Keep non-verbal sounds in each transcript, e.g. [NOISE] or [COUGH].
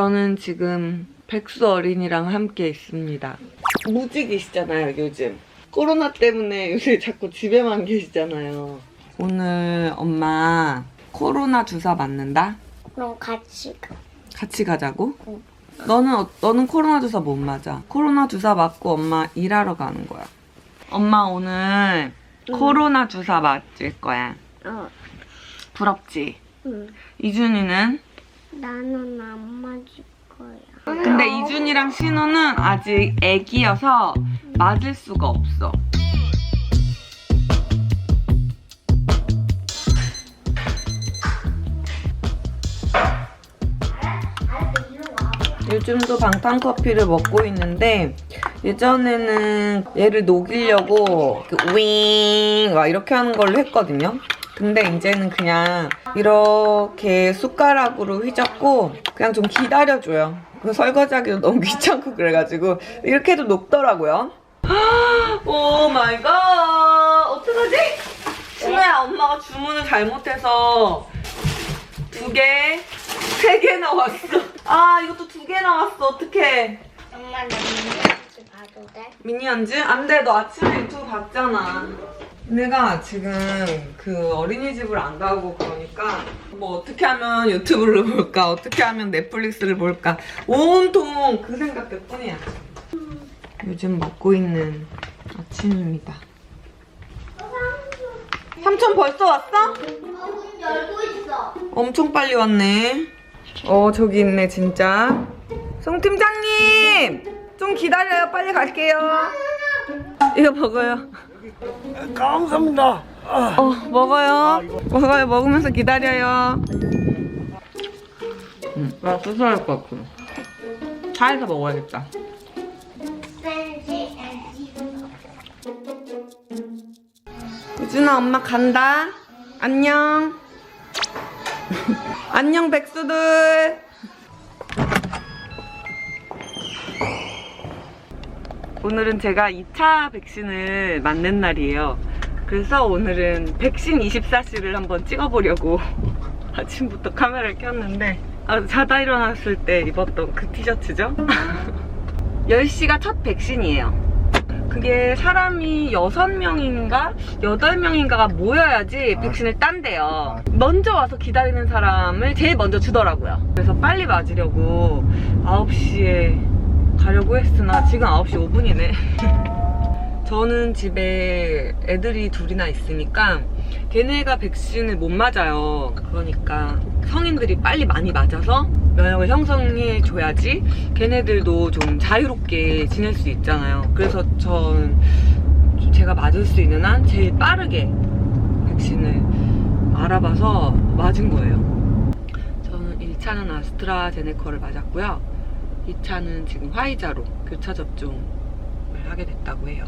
저는 지금 백수 어린이랑 함께 있습니다. 무직이시잖아요, 요즘. 코로나 때문에 요새 자꾸 집에만 계시잖아요. 오늘 엄마 코로나 주사 맞는다? 그럼 같이 가. 같이 가자고? 응. 너는 어- 너는 코로나 주사 못 맞아. 코로나 주사 맞고 엄마 일하러 가는 거야. 엄마 오늘 코로나 주사 맞을 거야. 어, 부럽지? 응. 이준이는? 나는 안 맞을 거야. 근데 이준이랑 신우는 아직 애기여서 맞을 수가 없어. 요즘도 방탄커피를 먹고 있는데 예전에는 얘를 녹이려고 윙 막 이렇게 하는 걸로 했거든요. 근데 이제는 그냥 이렇게 숟가락으로 휘젓고 그냥 좀 기다려줘요. 그 설거지하기도 너무 [LAUGHS] 귀찮고 그래가지고 이렇게 해도 녹더라고요. [GASPS] 오 마이 갓 어떡하지? 신우야 엄마가 주문을 잘못해서 두 개, 세 개 나왔어. 아 이것도 두 개 나왔어 어떡해. 엄마 나 민지 봐도 돼? 미니언즈? 안 돼, 너 아침에 유튜브 봤잖아. 내가 지금 그 어린이집을 안 가고 그러니까 뭐 어떻게 하면 유튜브를 볼까, 어떻게 하면 넷플릭스를 볼까 온통 그 생각들 뿐이야. 요즘 먹고 있는 아침입니다. 삼촌 벌써 왔어? 문 열고 있어. 엄청 빨리 왔네. 어, 저기 있네, 진짜. 송 팀장님! 좀 기다려요. 빨리 갈게요. 이거 먹어요. 감사합니다. 아, 어, 먹어요. 먹어요. 먹으면서 기다려요. 응, 나 수술할 것 같고. 차에서 먹어야겠다. 유준아, 엄마 간다. 안녕. [LAUGHS] 안녕, 백수들. 오늘은 제가 2차 백신을 맞는 날이에요. 그래서 오늘은 백신 24시를 한번 찍어보려고 [LAUGHS] 아침부터 카메라를 켰는데 아, 자다 일어났을 때 입었던 그 티셔츠죠? [LAUGHS] 10시가 첫 백신이에요. 그게 사람이 6명인가 8명인가가 모여야지 백신을 딴대요. 먼저 와서 기다리는 사람을 제일 먼저 주더라고요. 그래서 빨리 맞으려고 9시에 가려고 했으나 지금 9시 5분이네. [LAUGHS] 저는 집에 애들이 둘이나 있으니까 걔네가 백신을 못 맞아요. 그러니까 성인들이 빨리 많이 맞아서 면역을 형성해 줘야지 걔네들도 좀 자유롭게 지낼 수 있잖아요. 그래서 전 제가 맞을 수 있는 한 제일 빠르게 백신을 알아봐서 맞은 거예요. 저는 1차는 아스트라제네카를 맞았고요. 2차는 지금 화이자로 교차 접종을 하게 됐다고 해요.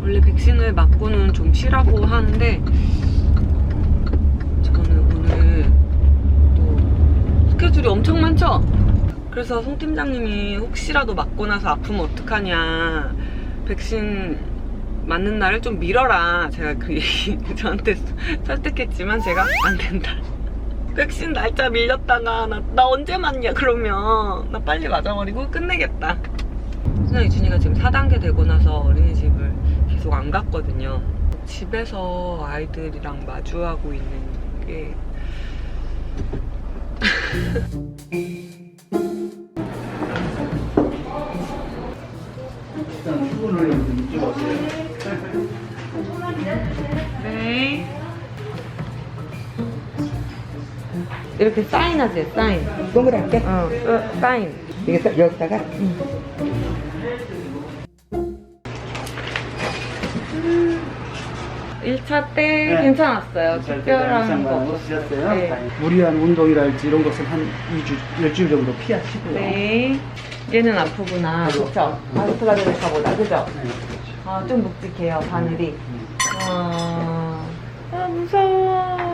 원래 백신을 맞고는 좀 쉬라고 하는데 저는 오늘 또 스케줄이 엄청 많죠? 그래서 송 팀장님이 혹시라도 맞고 나서 아프면 어떡하냐 백신 맞는 날을 좀 미뤄라 제가 그 얘기 [LAUGHS] 저한테 설득했지만 제가 안 된다 백신 날짜 밀렸다가 나, 나 언제 맞냐 그러면. 나 빨리 맞아버리고 끝내겠다. 순아 이준이가 지금 4단계 되고 나서 어린이집을 계속 안 갔거든요. 집에서 아이들이랑 마주하고 있는 게 이렇게 사인하세요, 사인. 동그랗게 어, 어, 사인. 이게 딱 여기다가 1차 때 네. 괜찮았어요. 특별한 거 없었어요. 없으셨어요? 네. 무리한 운동이랄지 이런 것은 한 2주, 일주일 정도 피하시고요. 네. 얘는 아프구나. 그쵸? 아스트라 제네카보다, 그죠? 네. 아, 좀 묵직해요, 바늘이. 아, 아 무서워.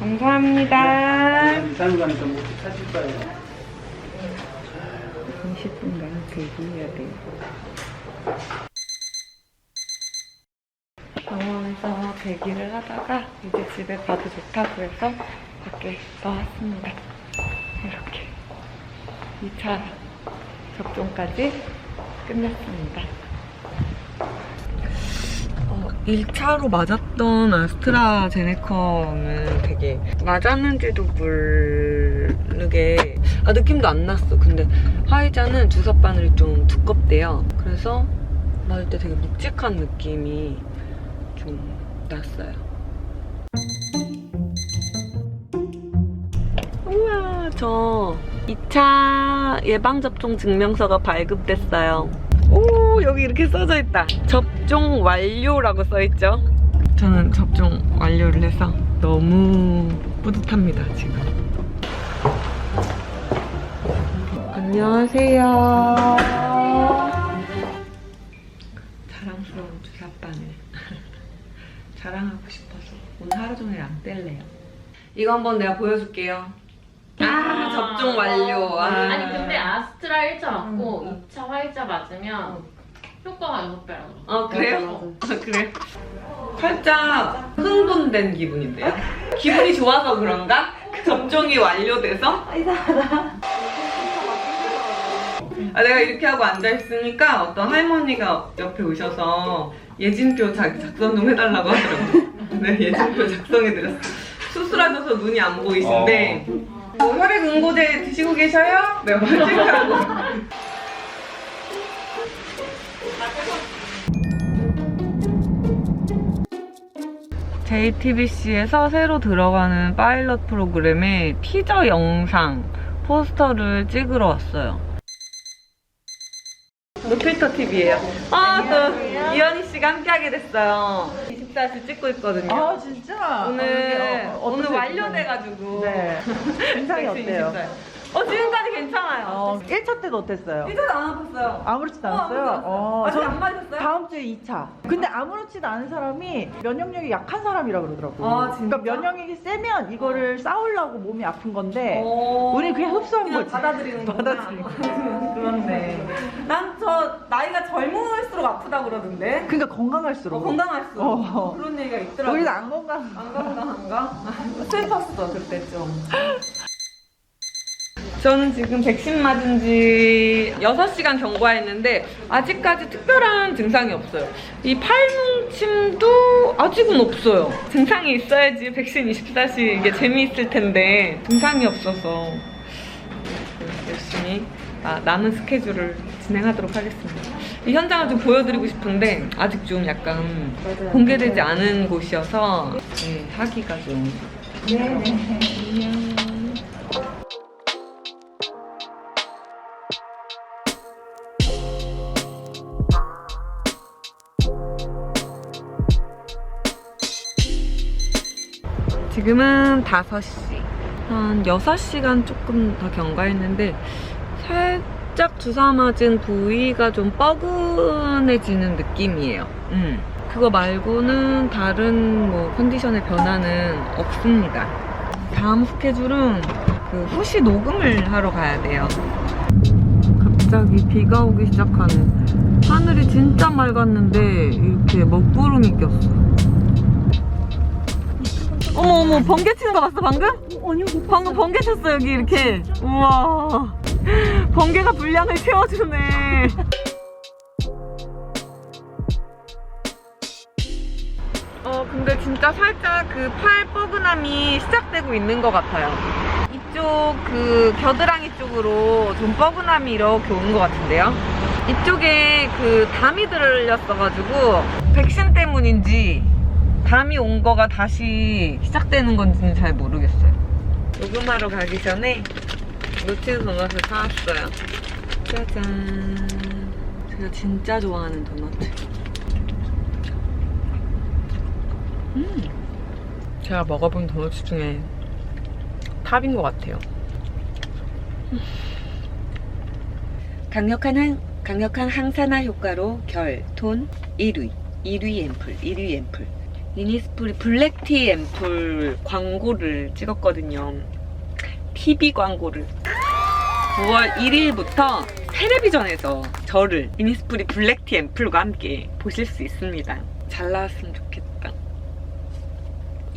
감사합니다. 2, 3일 가니까 못 하실 거예요. 20분간 대기해야 돼요. 병원에서 대기를 하다가 이제 집에 가도 좋다고 해서 밖에 나왔습니다. 이렇게 2차 접종까지 끝냈습니다. 어, 1차로 맞았던 아스트라제네카는 되게 맞았는지도 모르게 아 느낌도 안 났어. 근데 화이자는 주사 바늘이 좀 두껍대요. 그래서 맞을 때 되게 묵직한 느낌이 좀 났어요. 우와, 저 2차 예방접종 증명서가 발급됐어요. 오, 여기 이렇게 써져 있다. 접종 완료라고 써있죠. 저는 접종 완료를 해서 너무 뿌듯합니다, 지금. 안녕하세요. 자랑스러운 주사바늘. [LAUGHS] 자랑하고 싶어서 오늘 하루 종일 안 뗄래요. 이거 한번 내가 보여줄게요. 아, 접종 완료. 아. 아니 근데 아스트라 1차 맞고 2차 화이자 맞으면 효과가 6배라고 그러더라고. 아 그래요? 아 그래? 살짝 흥분된 기분인데요? 기분이 좋아서 그런가? 접종이 완료돼서? 아, 내가 이렇게 하고 앉아있으니까 어떤 할머니가 옆에 오셔서 예진표 작, 작성 좀 해달라고 하더라고요. 네, 예진표 작성해드렸어요. 수술하셔서 눈이 안 보이신데 뭐 혈액 응고제 드시고 계셔요? 네, 맞으라고. JTBC에서 새로 들어가는 파일럿 프로그램에 티저 영상 포스터를 찍으러 왔어요. 노필터 TV예요. 아, 또 이현희 씨가 함께하게 됐어요. 24시 찍고 있거든요. 아 진짜? 오늘 어, 오늘 어떠세요? 완료돼가지고 네. [LAUGHS] 증상이 어때요? 어 지금까지 괜찮아요. 어, 1차 때도 어땠어요? 이전 안 아팠어요. 아무렇지도 어, 않았어요? 아무렇지도 않았어요. 아직 전안 맞았어요? 다음 주에 2차. 근데 아무렇지도 않은 사람이 면역력이 약한 사람이라 그러더라고. 아, 진짜? 그러니까 면역력이 세면 이거를 싸우려고 몸이 아픈 건데 어, 우린 그냥 흡수한 그냥 거지. 받아들이는 거구나. 받아들이는 [LAUGHS] 그렇네. 난 저 나이가 젊을수록 아프다 그러던데. 그러니까 건강할수록. 어, 건강할수록 어. 그런 얘기가 있더라고. 우리는 안 건강. 안 건강한가? [LAUGHS] 슬펐어 그때 좀. [LAUGHS] 저는 지금 백신 맞은 지 6시간 경과했는데 아직까지 특별한 증상이 없어요. 이 팔뭉침도 아직은 없어요. 증상이 있어야지 백신 24시 이게 재미있을 텐데 증상이 없어서 열심히 아, 남은 스케줄을 진행하도록 하겠습니다. 이 현장을 좀 보여드리고 싶은데 아직 좀 약간 공개되지 않은 곳이어서 네, 하기가 좀 안녕. 지금은 5시. 한 6시간 조금 더 경과했는데, 살짝 주사 맞은 부위가 좀 뻐근해지는 느낌이에요. 음. 그거 말고는 다른 뭐 컨디션의 변화는 없습니다. 다음 스케줄은 그 후시 녹음을 하러 가야 돼요. 갑자기 비가 오기 시작하는. 하늘이 진짜 맑았는데, 이렇게 먹구름이 꼈어. 어머 어머 번개 치는 거 봤어 방금? 아니요 방금 번개 쳤어 여기 이렇게. 우와. 번개가 분량을 채워주네. 어 근데 진짜 살짝 그 팔 뻐근함이 시작되고 있는 것 같아요. 이쪽 그 겨드랑이 쪽으로 좀 뻐근함이 이렇게 오는 것 같은데요? 이쪽에 그 담이 들렸어가지고 백신 때문인지 담이 온 거가 다시 시작되는 건지는 잘 모르겠어요. 녹음하러 가기 전에 노치즈 도넛을 사왔어요. 짜잔. 제가 진짜 좋아하는 도넛. 음. 제가 먹어본 도넛 중에 탑인 것 같아요. 음. 강력한 항, 강력한 항산화 효과로 결, 톤 1위, 1위 앰플, 1위 앰플. 이니스프리 블랙티 앰플 광고를 찍었거든요. TV 광고를. 9월 1일부터 텔레비전에서 저를 이니스프리 블랙티 앰플과 함께 보실 수 있습니다. 잘 나왔으면 좋겠다.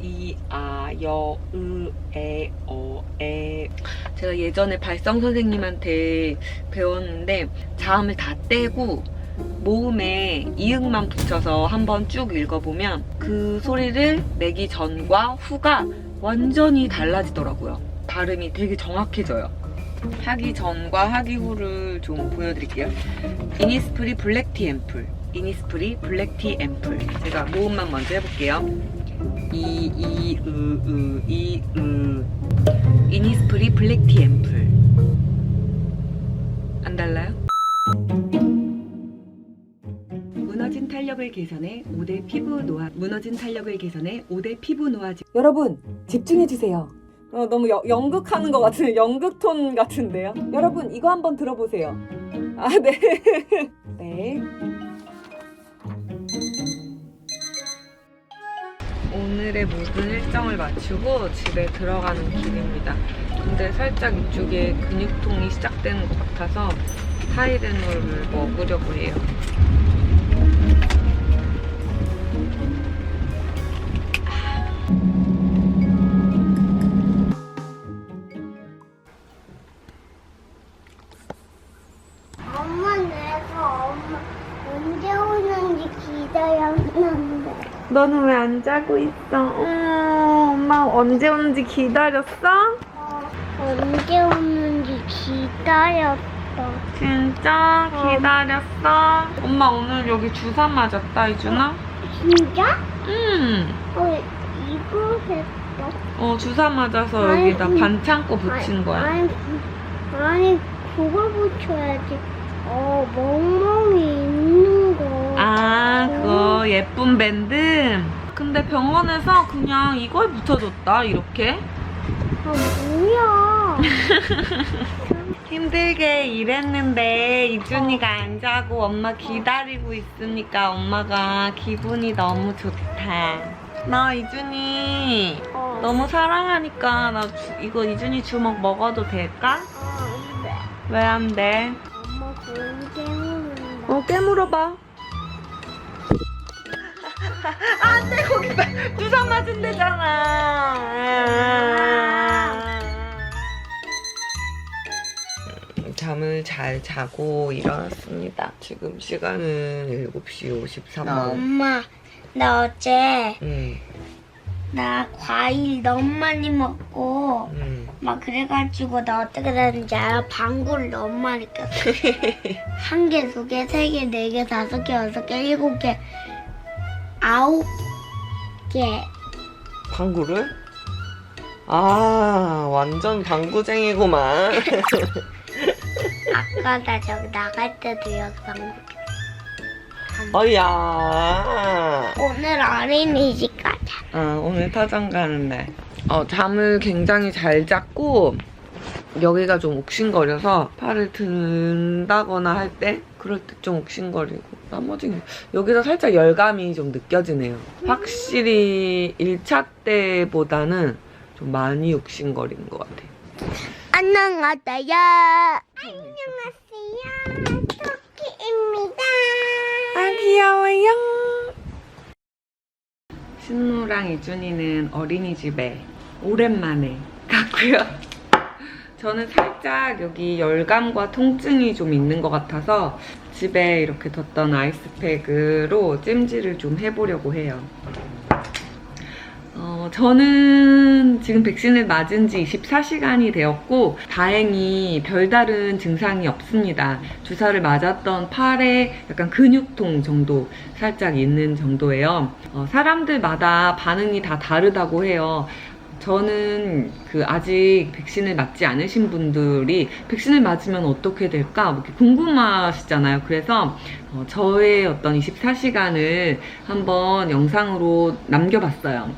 이, 아, 여, 으, 에, 어, 에. 제가 예전에 발성 선생님한테 배웠는데 자음을 다 떼고 모음에 이응만 붙여서 한번 쭉 읽어보면 그 소리를 내기 전과 후가 완전히 달라지더라고요. 발음이 되게 정확해져요. 하기 전과 하기 후를 좀 보여드릴게요. 이니스프리 블랙티 앰플. 이니스프리 블랙티 앰플. 제가 모음만 먼저 해볼게요. 이, 이, 으, 으, 이, 으. 이니스프리 블랙티 앰플. 안 달라요? 개선해 5대 피부 노화 무너진 탄력을 개선해 5대 피부 노화 지 여러분 집중해 주세요. 어, 너무 여- 연극하는 것 같은 연극 톤 같은데요? 여러분 이거 한번 들어보세요. 아 네. [LAUGHS] 네. 오늘의 모든 일정을 마치고 집에 들어가는 길입니다. 근데 살짝 이쪽에 근육통이 시작되는 것 같아서 타이레놀을 먹으려고 해요 언제 오는지 기다렸는데. 너는 왜 안 자고 있어? 어, 엄마 언제 오는지 기다렸어? 어, 언제 오는지 기다렸어. 진짜 기다렸어? 엄마 오늘 여기 주사 맞았다 이준아? 진짜? 응. 어, 이거 했어. 어 주사 맞아서 아니, 여기다 음. 반창고 붙인 거야. 아니, 아니 그거 붙여야지. 어, 멍 예쁜 밴드. 근데 병원에서 그냥 이걸 붙여줬다 이렇게. 아, 뭐야. [LAUGHS] 힘들게 일했는데 이준이가 안 자고 엄마 기다리고 있으니까 엄마가 기분이 너무 좋다. 나 이준이 어, 너무 사랑하니까 나 주- 이거 이준이 주먹 먹어도 될까? 어, 네. 왜안 돼? 엄마. 어 깨물어 봐. 안돼 거기 봐. 주사 맞은 데잖아. 잠을 잘 자고 일어났습니다. 지금 시간은 7시 53분. 엄마, 나 어제 응, 나 과일 너무 많이 먹고 응. 막 그래가지고 나 어떻게 됐는지 알아? 방구를 너무 많이 꼈어. [LAUGHS] 한 개, 두 개, 세 개, 네 개, 다섯 개, 여섯 개, 일곱 개, 아홉 개. 방구를? 아, 완전 방구쟁이구만. [LAUGHS] [LAUGHS] 아까 나 저기 나갈 때도 여기 방구. 어야. 오늘 어린이집 가자. 아, 오늘 타장 가는데. 어, 잠을 굉장히 잘 잤고, 여기가 좀 욱신거려서 팔을 든다거나 할 때, 그럴 때 좀 욱신거리고, 나머지는 여기서 살짝 열감이 좀 느껴지네요. 확실히 1차 때보다는 좀 많이 욱신거리는 것 같아요. 안녕하세요. 안녕하세요. 토끼입니다. 아, 귀여워요. 신우랑 이준이는 어린이집에 오랜만에 갔고요. 저는 살짝 여기 열감과 통증이 좀 있는 것 같아서 집에 이렇게 뒀던 아이스팩으로 찜질을 좀 해보려고 해요. 어, 저는 지금 백신을 맞은 지 24시간이 되었고, 다행히 별다른 증상이 없습니다. 주사를 맞았던 팔에 약간 근육통 정도 살짝 있는 정도예요. 어, 사람들마다 반응이 다 다르다고 해요. 저는 그 아직 백신을 맞지 않으신 분들이 백신을 맞으면 어떻게 될까 뭐 궁금하시잖아요. 그래서 어, 저의 어떤 24시간을 한번 영상으로 남겨봤어요.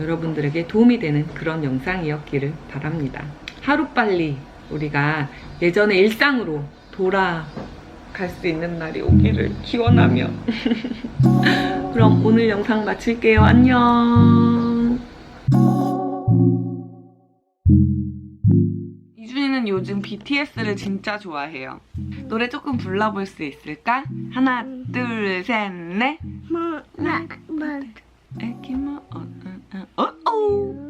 여러분들에게 도움이 되는 그런 영상이었기를 바랍니다. 하루빨리 우리가 예전의 일상으로 돌아갈 수 있는 날이 오기를 기원하며 [LAUGHS] 그럼 오늘 영상 마칠게요. 안녕. 요즘 음. BTS를 음. 진짜 좋아해요. 노래 조금 불러볼 수 있을까? 하나, 음. 둘, 셋, 넷. 뭐, 뭐. 뭐. 어, 어. 어, 어, 어.